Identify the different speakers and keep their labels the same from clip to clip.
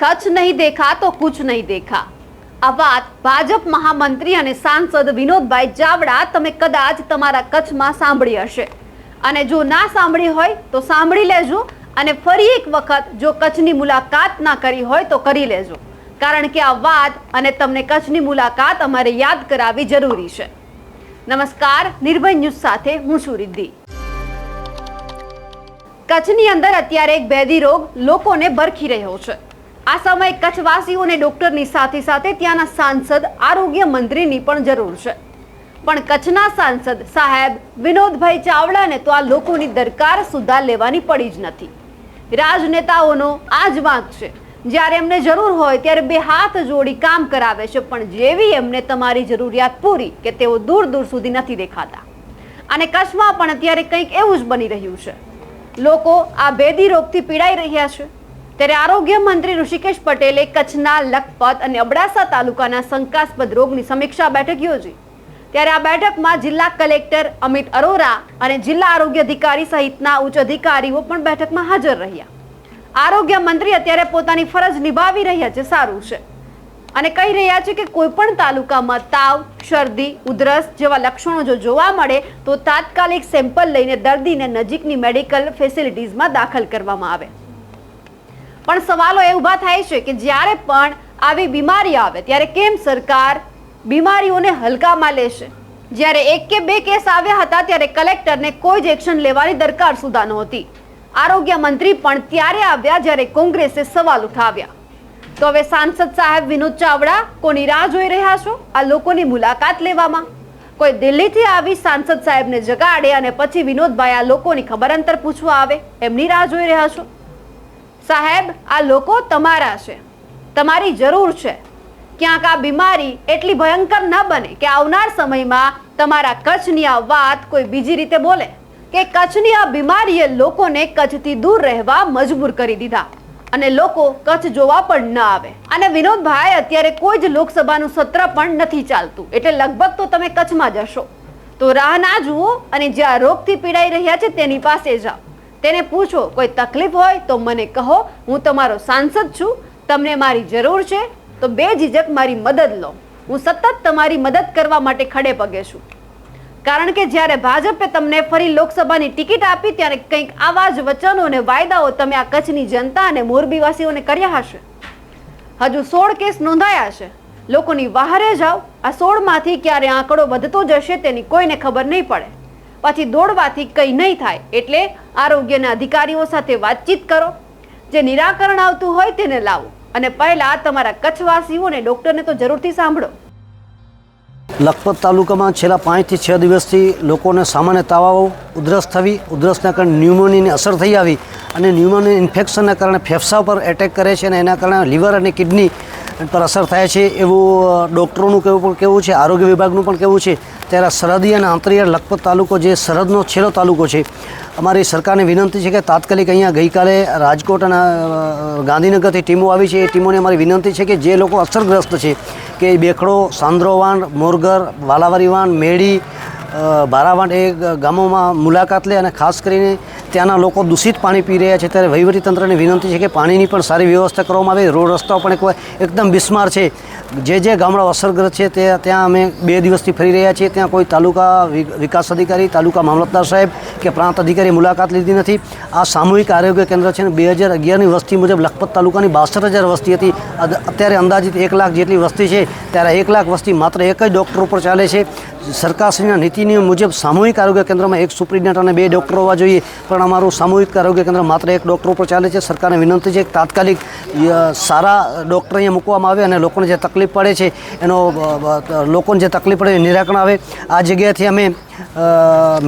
Speaker 1: કચ્છ નહીં દેખા તો કુછ નહીં દેખા. આ વાત ભાજપ મહામંત્રી અને સાંસદ વિનોદભાઈ ચાવડા તમે કદાચ તમારા કચ્છમાં સાંભળી હશે. અને જો ના સાંભળી હોય તો સાંભળી લેજો અને ફરી એક વખત જો કચ્છની મુલાકાત ના કરી હોય તો કરી લેજો. કારણ કે આ વાત અને તમને કચ્છની મુલાકાત અમારે યાદ કરાવવી જરૂરી છે. નમસ્કાર, નિર્ભય ન્યૂઝ સાથે હું છું રિદ્ધિ. કચ્છની અંદર અત્યારે એક બેદી રોગ લોકોને ભરખી રહ્યો છે. આ સમયે કચ્છવાસીઓને ડોક્ટરની સાથે સાથે ત્યાંના સાંસદ, આરોગ્ય મંત્રીની પણ જરૂર છે. પણ કચ્છના સાંસદ સાહેબ વિનોદભાઈ ચાવડાને તો આ લોકોની દરકાર સુધા લેવાની પડી જ નથી. રાજનેતાઓનો આ જ વાંક છે. જ્યારે એમને જરૂર હોય ત્યારે બે હાથ જોડી કામ કરાવે છે, પણ જેવી એમને તમારી જરૂરિયાત પૂરી કે તેઓ દૂર દૂર સુધી નથી દેખાતા. અને કચ્છમાં પણ અત્યારે કંઈક એવું જ બની રહ્યું છે. લોકો આ ભેદી રોગથી પીડાઈ રહ્યા છે. ત્યારે આરોગ્ય મંત્રી ઋષિકેશ પટેલે કચ્છના લખપત અને અબડાસા તાલુકાના શંકાસ્પદ રોગની સમીક્ષા બેઠક યોજી. ત્યારે આ બેઠકમાં જિલ્લા કલેક્ટર અમિત અરોરા અને જિલ્લા આરોગ્ય અધિકારી સહિતના ઉચ્ચ અધિકારીઓ પણ બેઠકમાં હાજર રહ્યા. આરોગ્ય મંત્રી અત્યારે પોતાની ફરજ નિભાવી રહ્યા છે, સારું છે. અને કહી રહ્યા છે કે કોઈ પણ તાલુકામાં તાવ, શરદી, ઉધરસ જેવા લક્ષણો જો જોવા મળે તો તાત્કાલિક સેમ્પલ લઈને દર્દીને નજીકની મેડિકલ ફેસિલિટીઝમાં દાખલ કરવામાં આવે. પણ સવાલો એ ઊભા થાય છે કે જ્યારે પણ આવી બીમારી આવે, ત્યારે કેમ સરકાર બીમારીઓને હલકામાં લેશે? જ્યારે એક કે બે કેસ આવ્યા હતા, ત્યારે કલેક્ટરને કોઈ જ એક્શન લેવાની દરકાર સુધા નહોતી. આરોગ્ય મંત્રી પણ ત્યારે આવ્યા જ્યારે કોંગ્રેસે સવાલ ઉઠાવ્યા. તો હવે સાંસદ સાહેબ વિનોદ ચાવડા, કોની રાહ જોઈ રહ્યા છો? આ લોકોની મુલાકાત લેવામાં. કોઈ દિલ્હીથી આવી સાંસદ સાહેબને જગાડે અને પછી વિનોદભાઈ આ લોકોની ખબર અંતર પૂછવા આવે, એમની રાહ જોઈ રહ્યા છો? સાહેબ, આ લોકો તમારા છે. તમારી જરૂર છે. ક્યાંક આ બીમારી એટલી ભયંકર ન બને કે આવનાર સમયમાં તમારા કચ્છની આ વાત કોઈ બીજી રીતે બોલે કે કચ્છની આ બીમારીએ લોકોને કચ્છથી દૂર રહેવા મજબૂર કરી દીધા અને લોકો કચ્છ જોવા પણ ન આવે. અને વિનોદભાઈ, અત્યારે કોઈ જ લોકસભાનું સત્ર પણ નથી ચાલતું. એટલે લગભગ તો તમે કચ્છમાં જશો તો રાહ ના જુઓ અને જ્યાં રોગથી પીડાઈ રહ્યા છે તેની પાસે જાઓ. તેને પૂછો, કોઈ તકલીફ હોય તો મને કહો, હું તમારો સાંસદ છું, તમને મારી જરૂર છે, તો બે ઝીઝક મારી મદદ લો. હું સતત તમારી મદદ કરવા માટે ખડે પગે છું. કારણ કે જ્યારે ભાજપે તમને ફરી લોકસભાની ટિકિટ આપી, ત્યારે કંઈક આવા જ વચનો અને વાયદાઓ તમે આ કચ્છની જનતા અને મોરબીવાસીઓને કર્યા હશે. હજુ સોળ કેસ નોંધાયા છે. લોકોની વહારે જાઓ. આ સોળમાંથી ક્યારે આંકડો વધતો જશે તેની કોઈને ખબર નહીં પડે. પછી દોડવાથી કંઈ નહીં થાય. એટલે આરોગ્યના અધિકારીઓ સાથે વાતચીત કરો. જે નિરાકરણ આવતું હોય તેને લાવો. અને પહેલા તમારા કચ્છવાસીઓને ડૉક્ટરને તો જરૂરથી સાંભળો.
Speaker 2: લખપત તાલુકામાં છેલ્લા પાંચથી છ દિવસથી લોકોને સામાન્ય તાવાઓ, ઉધરસ થવી, ઉધરસના કારણે ન્યુમોનિયાની અસર થઈ આવી અને ન્યુમોનિયા ઇન્ફેક્શનના કારણે ફેફસા પર એટેક કરે છે અને એના કારણે લીવર અને કિડની પર અસર થાય છે એવું ડૉક્ટરોનું કહેવું પણ કેવું છે આરોગ્ય વિભાગનું પણ કેવું છે ત્યારે સરહદી અને આંતરિયાળ લખપત તાલુકો જે સરહદનો છેલ્લો તાલુકો છે અમારી સરકારને વિનંતી છે કે તાત્કાલિક અહીંયા ગઈકાલે રાજકોટ અને ગાંધીનગરથી ટીમો આવી છે એ ટીમોને અમારી વિનંતી છે કે જે લોકો અસરગ્રસ્ત છે કે બેખડો સાંદ્રોવાન મોરગર વાલાવારીવાન મેડી અ, ભારાવાંટ એ ગામોમાં મુલાકાત લે અને ખાસ કરીને ત્યાંના લોકો દૂષિત પાણી પી રહ્યા છે. ત્યારે વહીવટીતંત્રને વિનંતી છે કે પાણીની પણ સારી વ્યવસ્થા કરવામાં આવે. રોડ રસ્તાઓ પણ એક એકદમ બિસ્માર છે. જે જે ગામડાઓ અસરગ્રસ્ત છે તે ત્યાં અમે બે દિવસથી ફરી રહ્યા છીએ. ત્યાં કોઈ તાલુકા વિકાસ અધિકારી, તાલુકા મામલતદાર સાહેબ કે પ્રાંત અધિકારી મુલાકાત લીધી નથી. આ સામૂહિક આરોગ્ય કેન્દ્ર છે બે હજાર અગિયારની વસ્તી મુજબ લખપત તાલુકાની બાસઠ હજાર વસ્તી હતી. અત્યારે અંદાજિત એક લાખ જેટલી વસ્તી છે. ત્યારે એક લાખ વસ્તી માત્ર એક જ ડૉક્ટર ઉપર ચાલે છે. સરકારશ્રીના નીતિ નિયમ મુજબ સામૂહિક આરોગ્ય કેન્દ્રમાં એક સુપ્રિન્ટેન્ડન્ટ અને બે ડૉક્ટર હોવા જોઈએ. પણ અમારું સામૂહિક આરોગ્ય કેન્દ્ર માત્ર એક ડૉક્ટર ઉપર ચાલે છે. સરકારને વિનંતી છે કે તાત્કાલિક સારા ડૉક્ટર અહીંયા મૂકવામાં આવે અને લોકોને જે તકલીફ પડે છે, એનો લોકોને જે તકલીફ પડે એ નિરાકરણ આવે. આ જગ્યાએથી અમે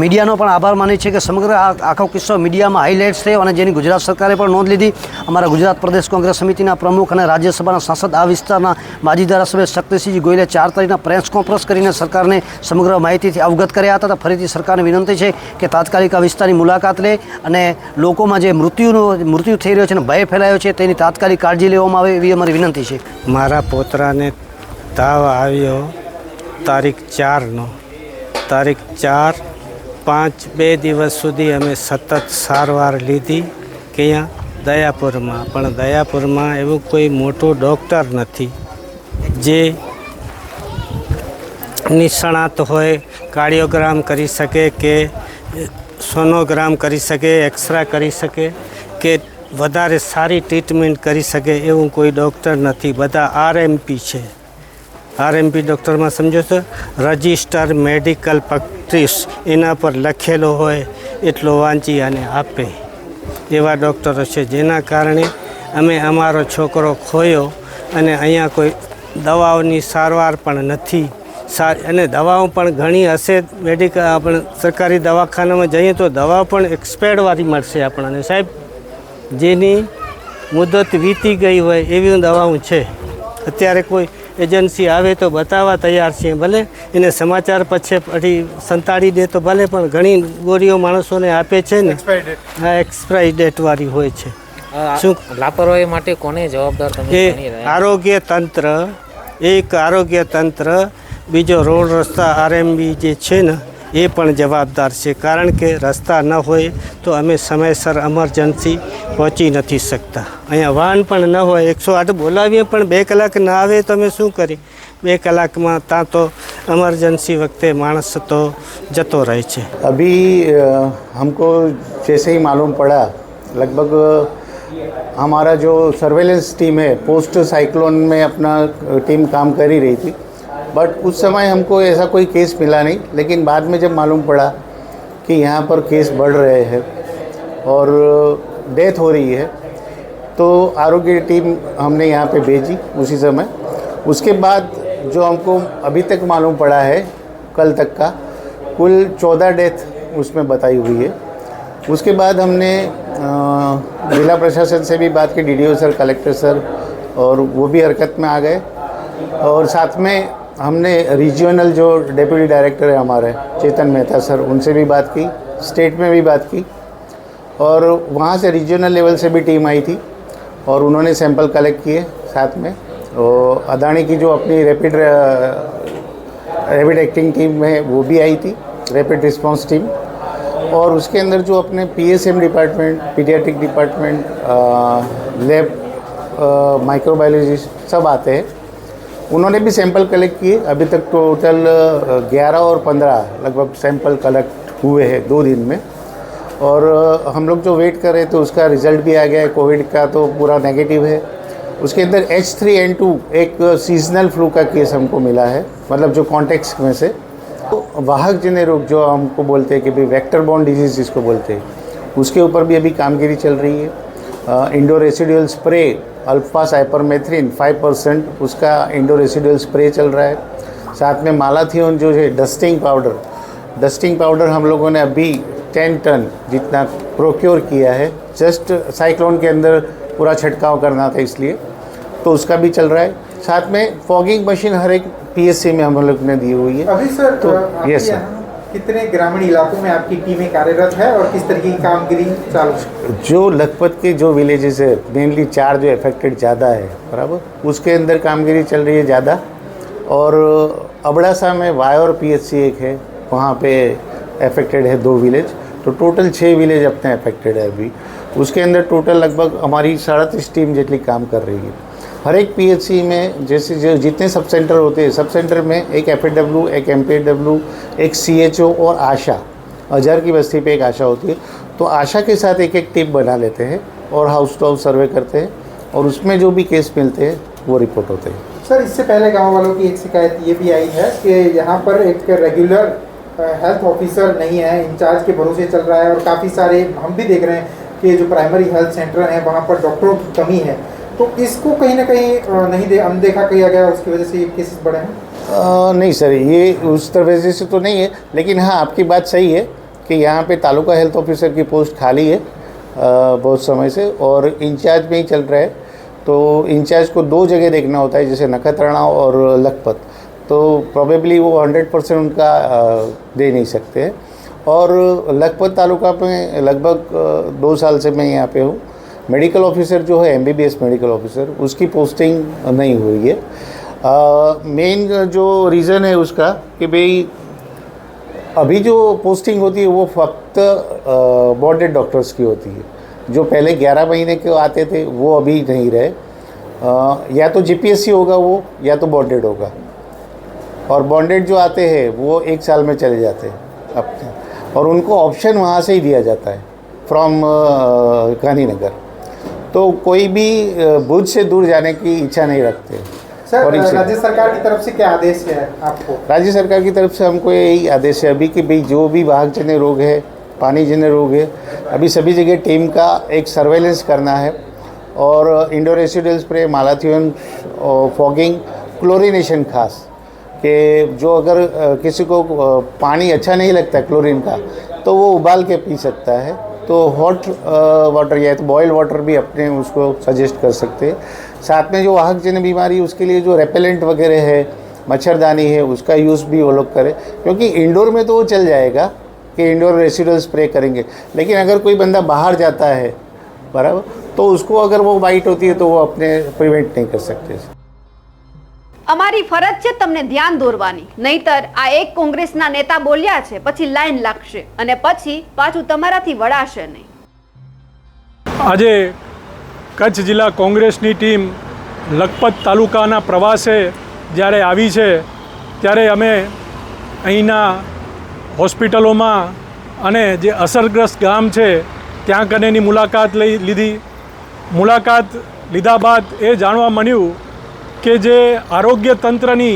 Speaker 2: મીડિયાનો પણ આભાર માની છે કે સમગ્ર આખો કિસ્સો મીડિયામાં હાઇલાઇટ્સ થયો અને જેની ગુજરાત સરકારે પણ નોંધ લીધી. અમારા ગુજરાત પ્રદેશ કોંગ્રેસ સમિતિના પ્રમુખ અને રાજ્યસભાના સાંસદ આ વિસ્તારના માજી ધારાસભ્ય શક્તિસિંહજી ગોયલે ચાર તારીખના પ્રેસ કોન્ફરન્સ કરીને સરકારને સમગ્ર માહિતીથી અવગત કર્યા હતા. ફરીથી સરકારને વિનંતી છે કે તાત્કાલિક આ વિસ્તારની મુલાકાત લે. અને લોકોમાં જે મૃત્યુનો મૃત્યુ થઈ રહ્યો છે અને ભય ફેલાયો છે, તેની તાત્કાલિક કાળજી લેવામાં આવે એવી અમારી વિનંતી છે.
Speaker 3: મારા પોતરાને તાવ આવ્યો તારીખ ચારનો. તારીખ ચાર પાંચ બે દિવસ સુધી અમે સતત સારવાર લીધી ક્યાં દયાપુરમાં. પણ દયાપુરમાં એવું કોઈ મોટું ડૉક્ટર નથી જે નિષ્ણાત હોય કાર્ડિયોગ્રામ કરી શકે કે સોનોગ્રામ કરી શકે, એક્સરા કરી શકે કે વધારે સારી ટ્રીટમેન્ટ કરી શકે એવું કોઈ ડૉક્ટર નથી. બધા આરએમપી છે. આરએમપી ડૉક્ટરમાં સમજો છો? રજિસ્ટર મેડિકલ પ્રેક્ટિસ એના પર લખેલો હોય, એટલો વાંચી અને આપે. એવા ડૉક્ટરો છે જેના કારણે અમે અમારો છોકરો ખોયો અને અહીંયા કોઈ દવાઓની સારવાર પણ નથી સા અને દવાઓ પણ ઘણી હશે. મેડિકલ આપણે સરકારી દવાખાનામાં જઈએ તો દવા પણ એક્સપાયર્ડવાળી મળશે આપણને. સાહેબ જેની મુદત વીતી ગઈ હોય એવી દવાઓ છે. અત્યારે કોઈ એજન્સી આવે તો બતાવવા તૈયાર છીએ. ભલે એને સમાચાર પછી પછી સંતાડી દે તો ભલે પણ ઘણી ગોળીઓ માણસોને આપે છે ને. હા એક્સપાયરી ડેટવાળી હોય છે. શું?
Speaker 4: લાપરવાહી માટે કોને જવાબદાર
Speaker 3: એ આરોગ્ય તંત્ર એક આરોગ્ય તંત્ર બીજો રોડ રસ્તા આરએમબી જે છે ને એ પણ જવાબદાર છે કારણ કે રસ્તા ન હોય તો અમે સમયસર એમરજન્સી પહોંચી નથી શકતા અહીંયા વાહન પણ ન હોય એકસો આઠ બોલાવીએ પણ બે કલાક ના આવે તો અમે શું કરીએ બે કલાકમાં ત્યાં તો એમરજન્સી વખતે માણસ તો જતો રહે છે
Speaker 5: अभी अ, हमको जैसे ही मालूम पड़ा लगभग अ, हमारा जो सर्वेलेंस टीम है पोस्ट साइक्लोन में अपना अ, टीम काम कर ही रही थी बट उस समय हमको ऐसा कोई केस मिला नहीं, लेकिन बाद में जब मालूम पड़ा कि यहाँ पर केस बढ़ रहे हैं और डेथ हो रही है तो आरोग्य टीम हमने यहाँ पे भेजी उसी समय। उसके बाद जो हमको अभी तक मालूम पड़ा है, कल तक का, कुल चौदह डेथ उसमें बताई हुई है। उसके बाद हमने जिला प्रशासन से भी बात की डीडीओ सर कलेक्टर सर, और वो भी हरकत में आ गए। और साथ में हमने रीजनल जो डेप्यूटी डायरेक्टर है हमारे, चेतन मेहता सर, उनसे भी बात की स्टेट में भी बात की, और वहाँ से रीजनल लेवल से भी टीम आई थी, और उन्होंने सैंपल कलेक्ट किए साथ में। और अदानी की जो अपनी रैपिड रैपिड एक्टिंग टीम है वो भी आई थी रैपिड रिस्पांस टीम और उसके अंदर जो अपने PSM department paediatric department lab microbiology सब आते हैं उन्होंने भी सैंपल कलेक्ट किए। अभी तक टोटल ग्यारह और पंद्रह लगभग सैंपल कलेक्ट हुए हैं दो दिन में। और हम लोग जो वेट कर रहे थे उसका रिज़ल्ट भी आ गया है। कोविड का तो पूरा नेगेटिव है। उसके अंदर एच थ्री एन टू एक सीजनल फ्लू का केस हमको मिला है मतलब जो कॉन्टेक्स्ट में से। तो वाहक जन्य रोग, जो हमको बोलते हैं कि भाई वेक्टर बॉन्ड डिज़ीज़ जिसको बोलते हैं, उसके ऊपर भी अभी कामगिरी चल रही है। Indoor residual spray alpha cypermethrin 5 percent उसका इंडो रेसिडुअल स्प्रे चल रहा है। साथ में मालाथियोन जो है डस्टिंग पाउडर डस्टिंग पाउडर हम लोगों ने अभी टेन टन जितना प्रोक्योर किया है। जस्ट साइक्लोन के अंदर पूरा छिड़काव करना था इसलिए। तो उसका भी चल रहा है। साथ में फॉगिंग मशीन हर एक पीएससी में हम लोग ने दी हुई है।
Speaker 6: अभी सर
Speaker 5: तो, यस.
Speaker 6: यहाँ कितने ग्रामीण इलाकों में आपकी टीमें कार्यरत है और किस तरीके की कामगिरी चालू
Speaker 5: जो लखपत के जो विलेजेस है मेनली चार जो अफेक्टेड ज़्यादा है, बराबर? उसके अंदर कामगिरी चल रही है ज़्यादा। और अबड़ासा में वाय और पीएचसी एक है, वहाँ पे अफेक्टेड है दो विलेज तो टोटल छः विलेज अपने अफेक्टेड है अभी। उसके अंदर टोटल लगभग हमारी साड़तीस टीम जितनी काम कर रही है। हर एक पीएचसी में जैसे जो जितने सब सेंटर होते हैं, सब सेंटर में एक एफ़ एक एम एक सीएचओ और आशा। हज़ार की बस्ती पे एक आशा होती है। तो आशा के साथ एक एक टीम बना लेते हैं और हाउस टू हाउस सर्वे करते हैं और उसमें जो भी केस मिलते हैं, वो रिपोर्ट होते हैं।
Speaker 6: सर, इससे पहले गाँव वालों की एक शिकायत ये भी आई है कि यहाँ पर एक रेगुलर हेल्थ ऑफिसर नहीं है, इंचार्ज के भरोसे चल रहा है और काफ़ी सारे, हम भी देख रहे हैं कि जो प्राइमरी हेल्थ सेंटर हैं, वहाँ पर डॉक्टरों की कमी है। तो इसको कहीं ना कहीं नहीं दे अनदेखा किया गया उसकी वजह से ये केसेस बढ़े हैं?
Speaker 5: नहीं सर ये उस तरह से तो नहीं है लेकिन हाँ आपकी बात सही है कि यहाँ पे तालुका हेल्थ ऑफिसर की पोस्ट खाली है अ, बहुत समय से और इंचार्ज में ही चल रहा है। तो इंचार्ज को दो जगह देखना होता है जैसे नखत्राणा और लखपत। तो प्रोबेबली वो हंड्रेड परसेंट उनका दे नहीं सकते हैं। और लखपत तालुका में लगभग दो साल से मैं यहाँ पे हूँ। मेडिकल ऑफिसर जो है एमबीबीएस मेडिकल ऑफिसर उसकी पोस्टिंग नहीं हुई है। मेन जो रीज़न है उसका कि भाई अभी जो पोस्टिंग होती है वो फक्त बॉन्डेड डॉक्टर्स की होती है। जो पहले 11 महीने के आते थे वो अभी नहीं रहे। अ, या तो जीपीएससी होगा वो या तो बॉन्डेड होगा। और बॉन्डेड जो आते हैं वो एक साल में चले जाते हैं अपने। और उनको ऑप्शन वहाँ से ही दिया जाता है फ्रॉम गांधीनगर। तो कोई भी भुज से दूर जाने की इच्छा नहीं रखते।
Speaker 6: सर राज्य सरकार की तरफ़ से क्या आदेश है आपको?
Speaker 5: राज्य सरकार की तरफ़ से हमको यही आदेश है अभी कि भाई जो भी वाहक जन्य रोग है पानी जन्य रोग है अभी सभी जगह टीम का एक सर्वेलेंस करना है। और indoor residual spray malathion fogging chlorination खास कि जो अगर किसी को पानी अच्छा नहीं लगता क्लोरीन का तो वो उबाल के पी सकता है। तो हॉट वाटर या तो बॉयल वाटर भी अपने उसको सजेस्ट कर सकते हैं। साथ में जो वाहक जन्य बीमारी, उसके लिए जो रेपेलेंट वगैरह है, मच्छरदानी है, उसका यूज़ भी वो लोग करें। क्योंकि इंडोर में तो वो चल जाएगा कि इंडोर रेसिडुअल स्प्रे करेंगे। लेकिन अगर कोई बंदा बाहर जाता है, बराबर तो उसको अगर वो वाइट होती है तो वो अपने प्रिवेंट नहीं कर सकते।
Speaker 1: અમારી ફરજ છે તમને ધ્યાન દોરવાની. નહીતર આ એક કોંગ્રેસના નેતા બોલ્યા છે, પછી લાઈન લાગશે અને પછી પાછું તમારાથી વળાશે નહીં.
Speaker 7: આજે કચ્છ જિલ્લા કોંગ્રેસની ટીમ લખપત તાલુકાના પ્રવાસે જ્યારે આવી છે, ત્યારે અમે અહીંના હોસ્પિટલોમાં અને જે અસરગ્રસ્ત ગામ છે, ત્યાં કનેની મુલાકાત લઈ લીધી. મુલાકાત લીધા બાદ એ જાણવા મળ્યું કે જે આરોગ્ય તંત્રની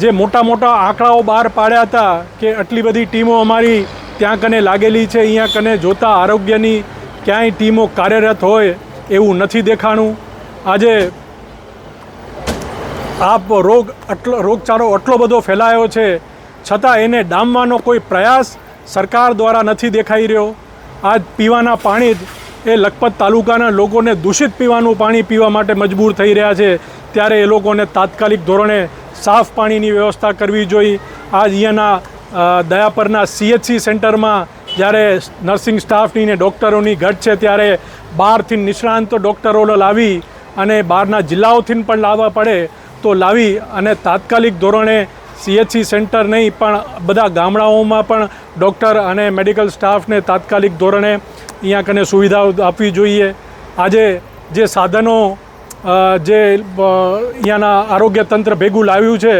Speaker 7: જે મોટા મોટા આંકડાઓ બહાર પાડ્યા હતા કે આટલી બધી ટીમો અમારી ત્યાં કને લાગેલી છે, અહીંયા કને જોતા આરોગ્યની ક્યાંય ટીમો કાર્યરત હોય એવું નથી દેખાણું. આજે આપ રોગ આટલો, રોગચાળો આટલો બધો ફેલાયો છે, છતાં એને ડામવાનો કોઈ પ્રયાસ સરકાર દ્વારા નથી દેખાઈ રહ્યો. આજ પીવાના પાણી જ એ લખપત તાલુકાના લોકોને દૂષિત પીવાનું પાણી પીવા માટે મજબૂર થઈ રહ્યા છે. ત્યારે એ લોકોને તાત્કાલિક ધોરણે સાફ પાણીની વ્યવસ્થા કરવી જોઈએ આજ અહીંયાના દયાપરના સીએચસી સેન્ટરમાં જ્યારે નર્સિંગ સ્ટાફની ને ડૉક્ટરોની ઘટ છે ત્યારે બહારથી નિષ્ણાંત ડૉક્ટરો લાવી અને બહારના જિલ્લાઓથી પણ લાવવા પડે તો લાવી અને તાત્કાલિક ધોરણે સીએચસી સેન્ટર નહીં પણ બધા ગામડાઓમાં પણ ડૉક્ટર અને મેડિકલ સ્ટાફને તાત્કાલિક ધોરણે અહીંયા કને સુવિધાઓ આપવી જોઈએ. આજે જે સાધનો જે અહીંયાના આરોગ્ય તંત્ર ભેગું લાવ્યું છે,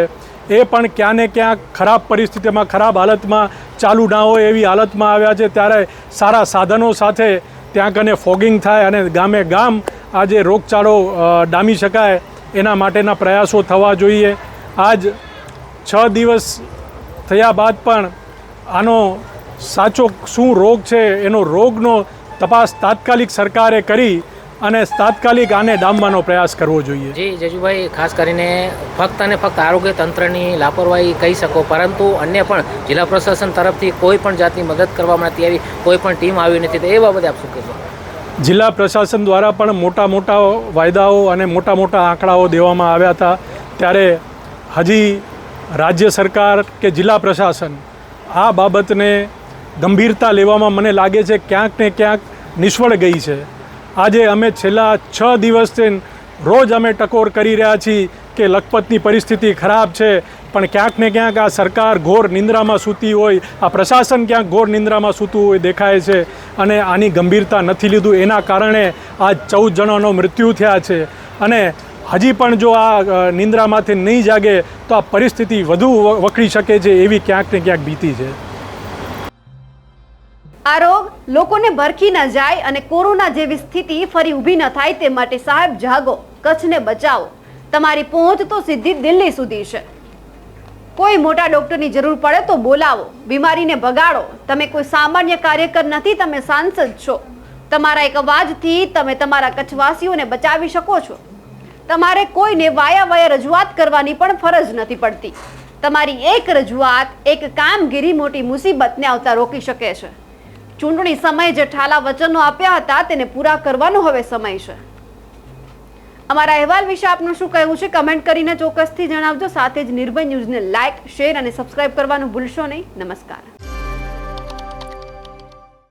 Speaker 7: એ પણ ક્યાં ને ક્યાંક ખરાબ પરિસ્થિતિમાં, ખરાબ હાલતમાં ચાલુ ના હોય એવી હાલતમાં આવ્યા છે. ત્યારે સારા સાધનો સાથે ત્યાં કને ફોગિંગ થાય અને ગામે ગામ આ જે રોગચાળો ડામી શકાય એના માટેના પ્રયાસો થવા જોઈએ. આજ છ દિવસ થયા બાદ પણ આનો સાચો શું રોગ છે એનો રોગનો તપાસ તાત્કાલિક સરકારે કરી અને તાત્કાલિક આને ડામવાનો પ્રયાસ કરવો જોઈએ.
Speaker 4: જી જજુભાઈ ખાસ કરીને ફક્ત અને ફક્ત આરોગ્ય તંત્રની લાપરવાહી કહી શકો પરંતુ અન્ય પણ જિલ્લા પ્રશાસન તરફથી કોઈ પણ જાતની મદદ કરવામાં નથી આવી કોઈ પણ ટીમ આવી નથી તો એ બાબતે આપ શું કહેશો?
Speaker 7: જિલ્લા પ્રશાસન દ્વારા પણ મોટા મોટા વાયદાઓ અને મોટા મોટા આંકડાઓ દેવામાં આવ્યા હતા. ત્યારે હજી રાજ્ય સરકાર કે જિલ્લા પ્રશાસન આ બાબતને ગંભીરતા લેવામાં મને લાગે છે ક્યાંક ને ક્યાંક નિષ્ફળ ગઈ છે. આજે અમે છેલ્લા છ દિવસથી રોજ અમે ટકોર કરી રહ્યા છીએ કે લખપતની પરિસ્થિતિ ખરાબ છે, પણ ક્યાંક ને ક્યાંક આ સરકાર ઘોર નિંદ્રામાં સૂતી હોય, આ પ્રશાસન ક્યાંક ઘોર નિંદ્રામાં સૂતું હોય દેખાય છે અને આની ગંભીરતા નથી લીધું. એના કારણે આ ચૌદ જણાનો મૃત્યુ થયા છે. અને હજી પણ જો આ નિંદ્રામાંથી નહીં જાગે તો આ પરિસ્થિતિ વધુ વકરી શકે છે એવી ક્યાંક ને ક્યાંક ભીતિ છે.
Speaker 1: આ રોગ લોકોને ભરખી ન જાય અને કોરોના જેવી સ્થિતિ ફરી ઊભી ન થાય તે માટે સાહેબ જાગો, કચ્છને બચાવો. તમારી પહોંચ તો સીધી દિલ્હી સુધી છે. કોઈ મોટા ડોક્ટરની જરૂર પડે તો બોલાવો, બીમારીને ભગાડો. તમે કોઈ સામાન્ય કાર્યકર નથી, તમે સાંસદ છો. તમારા એક અવાજથી તમે તમારા કચ્છવાસીઓને બચાવી શકો છો. તમારે કોઈને વાયા વાયા રજૂઆત કરવાની પણ ફરજ નથી પડતી. તમારી એક રજૂઆત, એક કામગીરી મોટી મુસીબતને આવતા રોકી શકે છે. ચૂંટણી સમયે જે ઠાલા વચનો આપ્યા હતા, તેને પૂરા કરવાનો હવે સમય છે. અમારા અહેવાલ વિશે આપનું શું કહેવું છે, કમેન્ટ કરીને ચોક્કસથી જણાવજો. સાથે જ નિર્ભય ન્યૂઝને લાઇક, શેર અને સબસ્ક્રાઇબ કરવાનું ભૂલશો નહીં. નમસ્કાર.